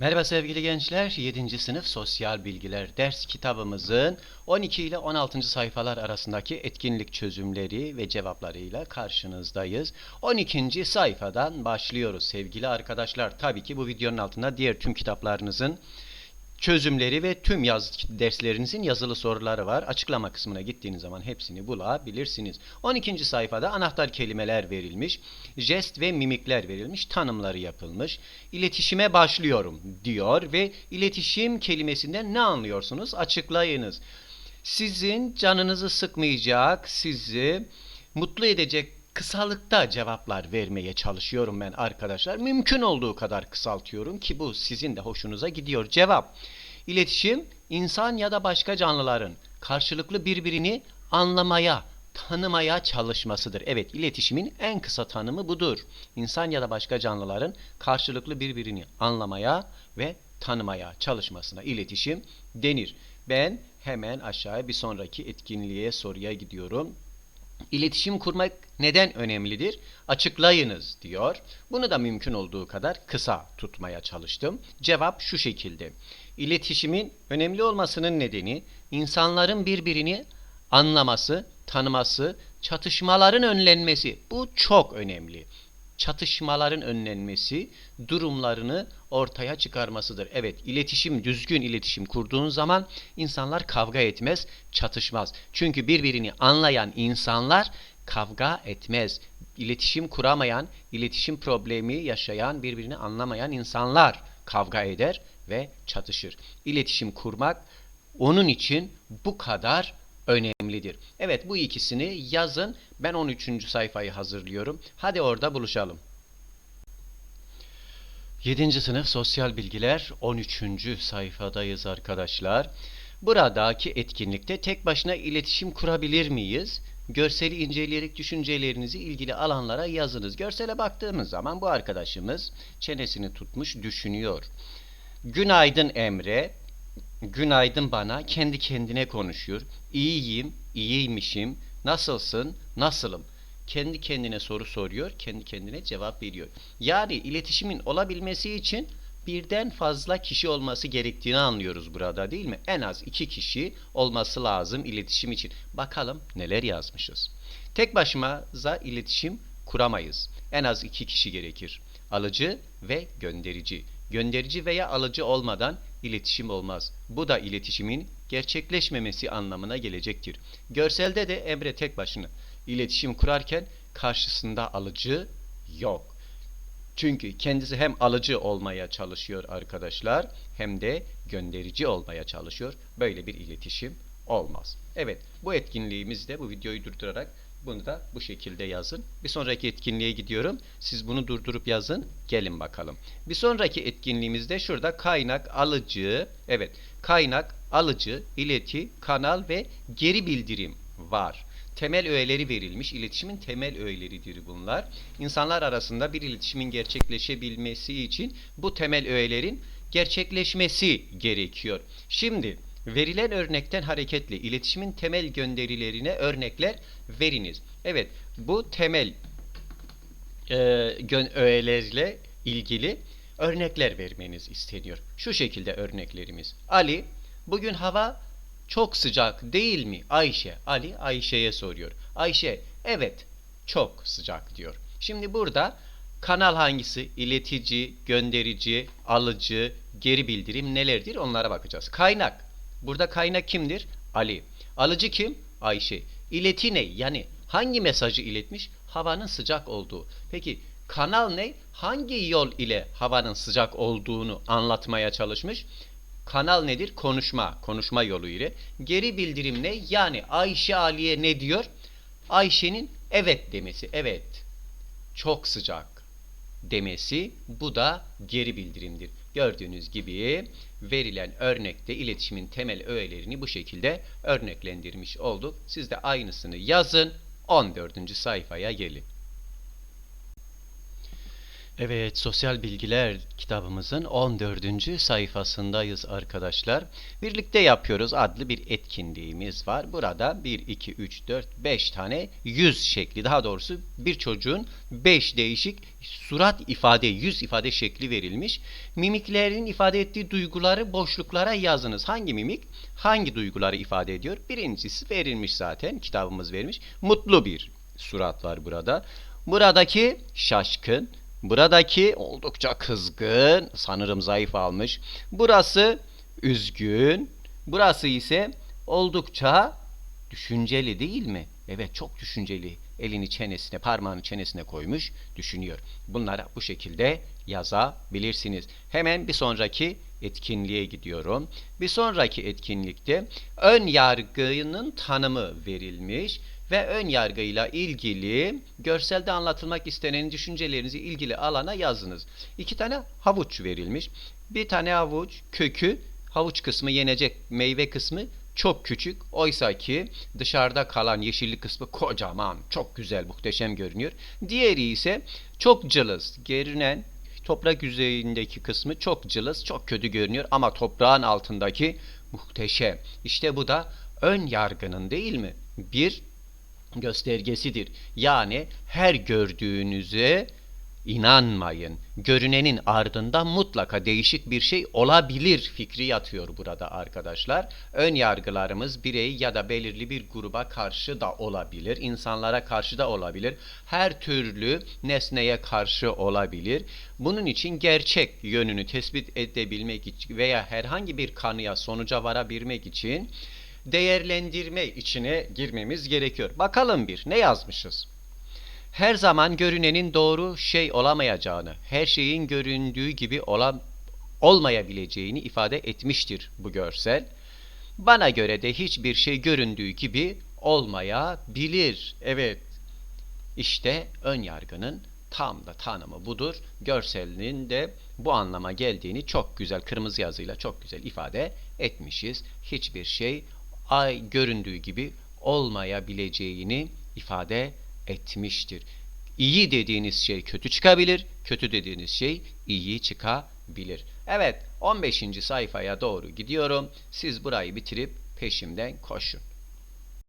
Merhaba sevgili gençler. 7. sınıf sosyal bilgiler ders kitabımızın 12 ile 16. sayfalar arasındaki etkinlik çözümleri ve cevaplarıyla karşınızdayız. 12. sayfadan başlıyoruz sevgili arkadaşlar. Tabii ki bu videonun altında diğer tüm kitaplarınızın çözümleri ve tüm yaz derslerinizin yazılı soruları var. Açıklama kısmına gittiğiniz zaman hepsini bulabilirsiniz. 12. sayfada anahtar kelimeler verilmiş, jest ve mimikler verilmiş, tanımları yapılmış. İletişime başlıyorum diyor ve iletişim kelimesinden ne anlıyorsunuz? Açıklayınız. Sizin canınızı sıkmayacak, sizi mutlu edecek kısalıkta cevaplar vermeye çalışıyorum ben arkadaşlar. Mümkün olduğu kadar kısaltıyorum ki bu sizin de hoşunuza gidiyor. Cevap. İletişim insan ya da başka canlıların karşılıklı birbirini anlamaya, tanımaya çalışmasıdır. Evet, iletişimin en kısa tanımı budur. İnsan ya da başka canlıların karşılıklı birbirini anlamaya ve tanımaya çalışmasına iletişim denir. Ben hemen aşağıya bir sonraki etkinliğe soruya gidiyorum. İletişim kurmak neden önemlidir? Açıklayınız diyor. Bunu da mümkün olduğu kadar kısa tutmaya çalıştım. Cevap şu şekilde. İletişimin önemli olmasının nedeni insanların birbirini anlaması, tanıması, çatışmaların önlenmesi. Bu çok önemli. Çatışmaların önlenmesi, durumlarını ortaya çıkarmasıdır. Evet, iletişim, düzgün iletişim kurduğun zaman insanlar kavga etmez, çatışmaz. Çünkü birbirini anlayan insanlar kavga etmez. İletişim kuramayan, iletişim problemi yaşayan, birbirini anlamayan insanlar kavga eder ve çatışır. İletişim kurmak onun için bu kadar önemlidir. Evet bu ikisini yazın. Ben 13. sayfayı hazırlıyorum. Hadi orada buluşalım. 7. sınıf sosyal bilgiler 13. sayfadayız arkadaşlar. Buradaki etkinlikte tek başına iletişim kurabilir miyiz? Görseli inceleyerek düşüncelerinizi ilgili alanlara yazınız. Görsele baktığımız zaman bu arkadaşımız çenesini tutmuş düşünüyor. Günaydın Emre. Günaydın bana. Kendi kendine konuşuyor. İyiyim, iyiymişim. Nasılsın? Nasılım? Kendi kendine soru soruyor, kendi kendine cevap veriyor. Yani iletişimin olabilmesi için birden fazla kişi olması gerektiğini anlıyoruz burada değil mi? En az iki kişi olması lazım iletişim için. Bakalım neler yazmışız. Tek başımıza iletişim kuramayız. En az iki kişi gerekir. Alıcı ve gönderici. Gönderici veya alıcı olmadan iletişim olmaz. Bu da iletişimin gerçekleşmemesi anlamına gelecektir. Görselde de Emre tek başına iletişim kurarken karşısında alıcı yok. Çünkü kendisi hem alıcı olmaya çalışıyor arkadaşlar hem de gönderici olmaya çalışıyor. Böyle bir iletişim olmaz. Evet bu etkinliğimizde bu videoyu durdurarak bunu da bu şekilde yazın. Bir sonraki etkinliğe gidiyorum. Siz bunu durdurup yazın. Gelin bakalım. Bir sonraki etkinliğimizde şurada kaynak, alıcı, evet kaynak, alıcı, ileti, kanal ve geri bildirim var. Temel öğeleri verilmiş. İletişimin temel öğeleridir bunlar. İnsanlar arasında bir iletişimin gerçekleşebilmesi için bu temel öğelerin gerçekleşmesi gerekiyor. Şimdi verilen örnekten hareketle iletişimin temel gönderilerine örnekler veriniz. Evet, bu temel e, öğelerle ilgili örnekler vermeniz isteniyor. Şu şekilde örneklerimiz. Ali, bugün hava çok sıcak değil mi Ayşe? Ali Ayşe'ye soruyor. Ayşe, evet çok sıcak diyor. Şimdi burada kanal hangisi? İletici, gönderici, alıcı, geri bildirim nelerdir? Onlara bakacağız. Kaynak. Burada kaynak kimdir? Ali. Alıcı kim? Ayşe. İleti ne? Yani hangi mesajı iletmiş? Havanın sıcak olduğu. Peki kanal ne? Hangi yol ile havanın sıcak olduğunu anlatmaya çalışmış? Kanal nedir? Konuşma. Konuşma yolu ile. Geri bildirim ne? Yani Ayşe Ali'ye ne diyor? Ayşe'nin evet demesi. Evet. Çok sıcak demesi. Bu da geri bildirimdir. Gördüğünüz gibi verilen örnekte iletişimin temel öğelerini bu şekilde örneklendirmiş olduk. Siz de aynısını yazın. 14. sayfaya gelin. Evet, Sosyal Bilgiler kitabımızın 14. sayfasındayız arkadaşlar. Birlikte yapıyoruz adlı bir etkinliğimiz var. Burada 1, 2, 3, 4, 5 tane yüz şekli, daha doğrusu bir çocuğun 5 değişik surat ifade, yüz ifade şekli verilmiş. Mimiklerin ifade ettiği duyguları boşluklara yazınız. Hangi mimik, hangi duyguları ifade ediyor? Birincisi verilmiş zaten, kitabımız vermiş. Mutlu bir surat var burada. Buradaki şaşkın, Buradaki oldukça kızgın, sanırım zayıf almış. Burası üzgün, burası ise oldukça düşünceli değil mi? Evet çok düşünceli. Elini çenesine, parmağını çenesine koymuş, düşünüyor. Bunları bu şekilde yazabilirsiniz. Hemen bir sonraki etkinliğe gidiyorum. Bir sonraki etkinlikte ön yargının tanımı verilmiş ve ön yargıyla ilgili görselde anlatılmak istenen düşüncelerinizi ilgili alana yazınız. İki tane havuç verilmiş. Bir tane havuç kökü havuç kısmı yenecek meyve kısmı çok küçük. Oysa ki dışarıda kalan yeşillik kısmı kocaman, çok güzel, muhteşem görünüyor. Diğeri ise çok cılız. Görünen toprak yüzeyindeki kısmı çok cılız, çok kötü görünüyor ama toprağın altındaki muhteşem. İşte bu da ön yargının değil mi? Bir göstergesidir. Yani her gördüğünüze inanmayın. Görünenin ardında mutlaka değişik bir şey olabilir fikri yatıyor burada arkadaşlar. Ön yargılarımız birey ya da belirli bir gruba karşı da olabilir. insanlara karşı da olabilir. Her türlü nesneye karşı olabilir. Bunun için gerçek yönünü tespit edebilmek için veya herhangi bir kanıya sonuca varabilmek için değerlendirme içine girmemiz gerekiyor. Bakalım bir ne yazmışız? Her zaman görünenin doğru şey olamayacağını, her şeyin göründüğü gibi olam olmayabileceğini ifade etmiştir bu görsel. Bana göre de hiçbir şey göründüğü gibi olmayabilir. Evet. İşte ön yargının tam da tanımı budur. Görselinin de bu anlama geldiğini çok güzel kırmızı yazıyla çok güzel ifade etmişiz. Hiçbir şey ay göründüğü gibi olmayabileceğini ifade etmiştir. İyi dediğiniz şey kötü çıkabilir, kötü dediğiniz şey iyi çıkabilir. Evet, 15. sayfaya doğru gidiyorum. Siz burayı bitirip peşimden koşun.